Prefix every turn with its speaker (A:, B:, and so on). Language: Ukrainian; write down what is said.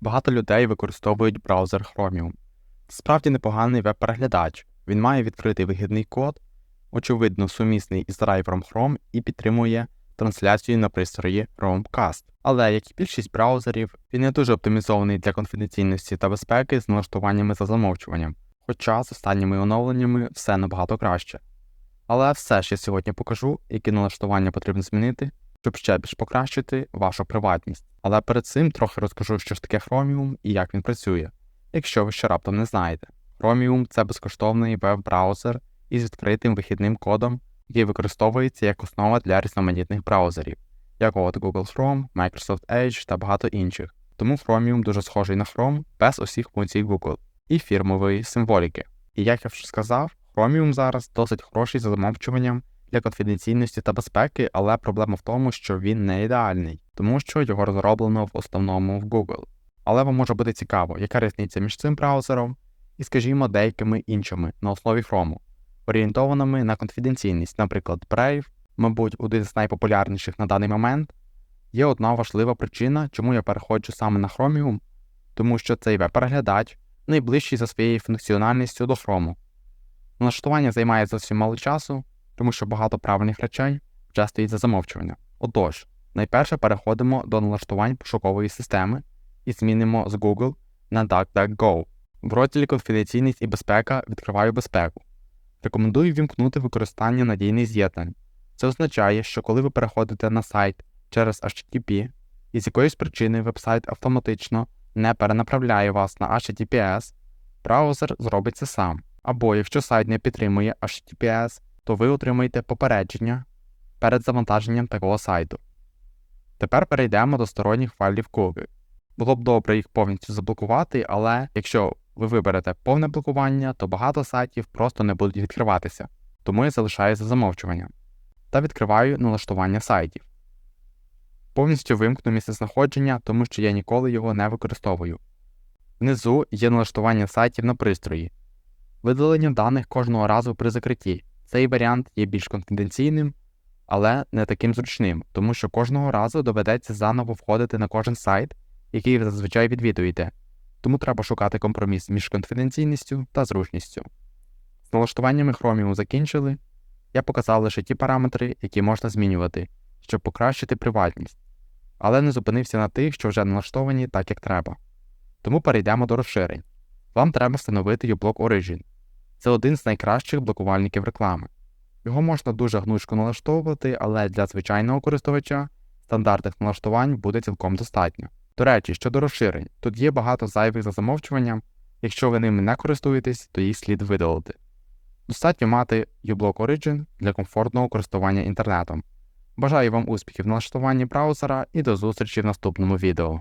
A: Багато людей використовують браузер Chromium. Справді непоганий веб-переглядач. Він має відкритий вигідний код, очевидно, сумісний із драйвером Chrome і підтримує трансляцію на пристрої Chromecast. Але, як і більшість браузерів, він не дуже оптимізований для конфіденційності та безпеки з налаштуваннями за замовчуванням, хоча з останніми оновленнями все набагато краще. Але все ж я сьогодні покажу, які налаштування потрібно змінити, щоб ще більш покращити вашу приватність. Але перед цим трохи розкажу, що ж таке Chromium і як він працює, якщо ви ще раптом не знаєте. Chromium це безкоштовний веб-браузер із відкритим вихідним кодом, який використовується як основа для різноманітних браузерів, як от Google Chrome, Microsoft Edge та багато інших. Тому Chromium дуже схожий на Chrome без усіх функцій Google і фірмової символіки. І як я вже сказав, Chromium зараз досить хороший за замовчуванням для конфіденційності та безпеки, але проблема в тому, що він не ідеальний, тому що його розроблено в основному в Google. Але вам може бути цікаво, яка різниця між цим браузером і, скажімо, деякими іншими на основі Chrome, орієнтованими на конфіденційність, наприклад, Brave, мабуть, один з найпопулярніших на даний момент. Є одна важлива причина, чому я переходжу саме на Chromium, тому що цей веб-переглядач найближчий за своєю функціональністю до Chrome. Налаштування займає зовсім мало часу, тому що багато правильних речей вже стоїть за замовчування. Отож, найперше переходимо до налаштувань пошукової системи і змінимо з Google на DuckDuckGo. В розділі Конфіденційність і безпека відкриваю безпеку. Рекомендую вімкнути використання надійних з'єднань. Це означає, що коли ви переходите на сайт через HTTP і з якоїсь причини веб-сайт автоматично не перенаправляє вас на HTTPS, браузер зробить це сам. Або якщо сайт не підтримує HTTPS, то ви отримаєте попередження перед завантаженням такого сайту. Тепер перейдемо до сторонніх файлів Google. Було б добре їх повністю заблокувати, але якщо ви виберете повне блокування, то багато сайтів просто не будуть відкриватися, тому я залишаю за замовчуванням та відкриваю налаштування сайтів. Повністю вимкну місцезнаходження, тому що я ніколи його не використовую. Внизу є налаштування сайтів на пристрої, видалення даних кожного разу при закритті. Цей варіант є більш конфіденційним, але не таким зручним, тому що кожного разу доведеться заново входити на кожен сайт, який ви зазвичай відвідуєте, тому треба шукати компроміс між конфіденційністю та зручністю. З налаштуваннями Chromium закінчили. Я показав лише ті параметри, які можна змінювати, щоб покращити приватність, але не зупинився на тих, що вже налаштовані так, як треба. Тому перейдемо до розширень. Вам треба встановити uBlock Origin. Це один з найкращих блокувальників реклами. Його можна дуже гнучко налаштовувати, але для звичайного користувача стандартних налаштувань буде цілком достатньо. До речі, щодо розширень, тут є багато зайвих за замовчуванням, якщо ви ними не користуєтесь, то їх слід видалити. Достатньо мати uBlock Origin для комфортного користування інтернетом. Бажаю вам успіхів в налаштуванні браузера і до зустрічі в наступному відео.